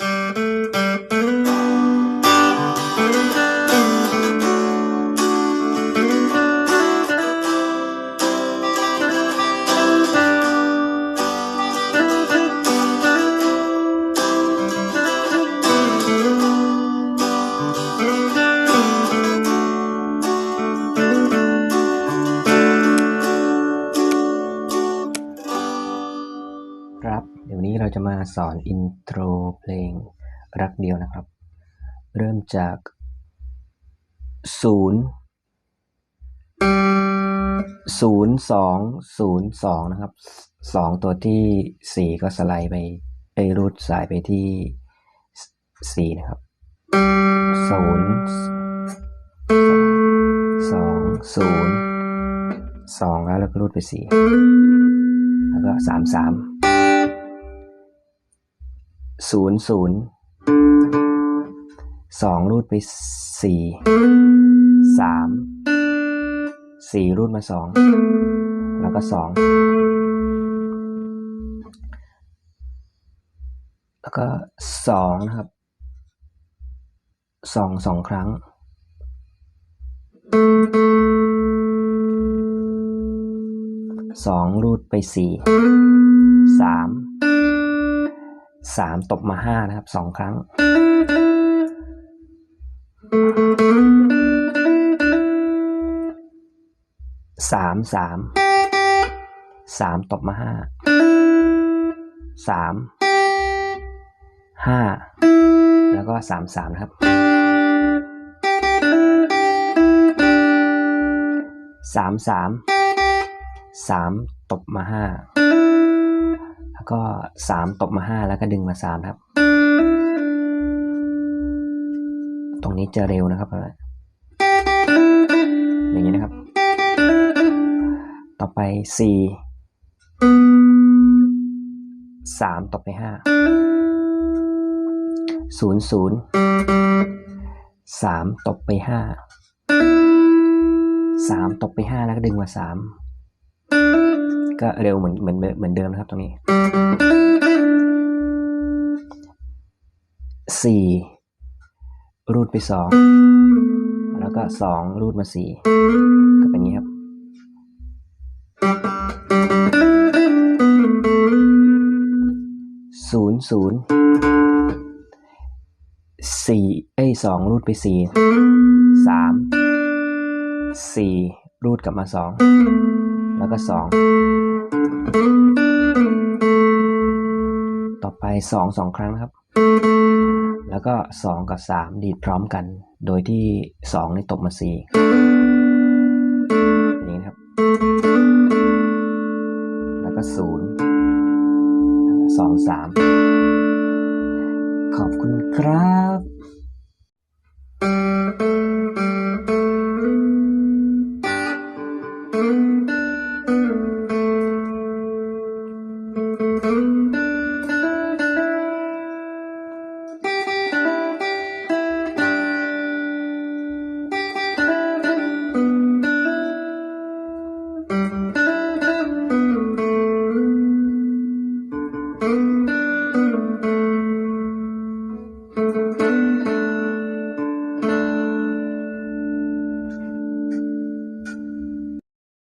Música ครับ เดี๋ยวนี้เราจะมาสอนอินโทรเพลงรักเดียวนะครับ เริ่มจากศูนย์ศูนย์สองศูนย์สองนะครับสองตัวที่สี่ก็สไลด์ไปไอยรูดสายไปที่สี่นะครับศูนย์สองศูนย์สองแล้วแล้วก็รูดไปสี่แล้วก็สามสาม ศูนย์ศูนย์สองรูดไปสี่สามสี่รูดมาสองแล้วก็สองแล้วก็สองนะครับสองสองครั้ง สองรูดไปสี่สาม สามตบมาห้านะครับสองครั้ง สามสาม สามตบมาห้า สาม ห้า แล้วก็สามสามนะครับ สามสาม สามตบมาห้า แล้วก็สามตบมาห้าแล้วก็ดึงมาสามครับ ตรงนี้จะเร็วนะครับอย่างนี้นะครับ ต่อไปสี่สามตบไปห้าศูนย์ศูนย์สามตบไปห้าสามตบไปห้าแล้วก็ดึงมาสาม ก็เร็วเหมือนเหมือนเหมือนเดิมนะครับตรงนี้สี่รูดไปสองแล้วก็สองรูดมาสี่ก็เป็นอย่างนี้ครับ ศูนย์ศูนย์สี่เอ้สองรูดไปสี่สามสี่รูดกลับมาสองแล้วก็สอง ต่อไปสองสองครั้งครับ แล้วก็สองกับสามดีดพร้อมกัน โดยที่สองนี่ตกมาสี่นี่นะครับ แล้วก็ศูนย์สองสามขอบคุณครับ